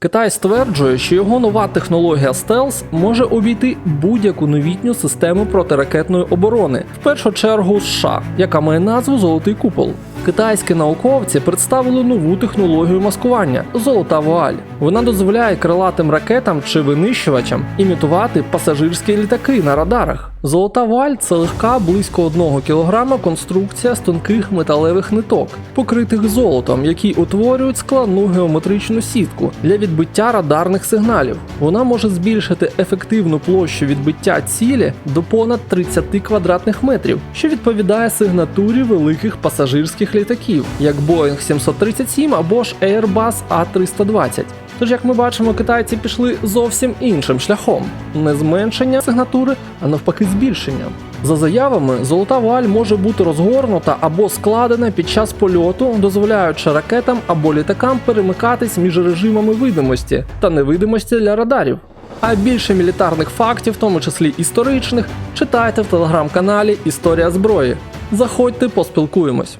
Китай стверджує, що його нова технологія стелс може обійти будь-яку новітню систему протиракетної оборони, в першу чергу США, яка має назву Золотий купол. Китайські науковці представили нову технологію маскування золота вуаль. Вона дозволяє крилатим ракетам чи винищувачам імітувати пасажирські літаки на радарах. Золота вуаль – це легка близько 1 кг конструкція з тонких металевих ниток, покритих золотом, які утворюють складну геометричну сітку для відбиття радарних сигналів. Вона може збільшити ефективну площу відбиття цілі до понад 30 квадратних метрів, що відповідає сигнатурі великих пасажирських літаків, як Boeing 737 або ж Airbus A320. Тож, як ми бачимо, китайці пішли зовсім іншим шляхом: не зменшення сигнатури, а навпаки, збільшення. За заявами, золота вуаль може бути розгорнута або складена під час польоту, дозволяючи ракетам або літакам перемикатись між режимами видимості та невидимості для радарів. А більше мілітарних фактів, в тому числі історичних, читайте в телеграм-каналі Історія зброї. Заходьте, поспілкуємось.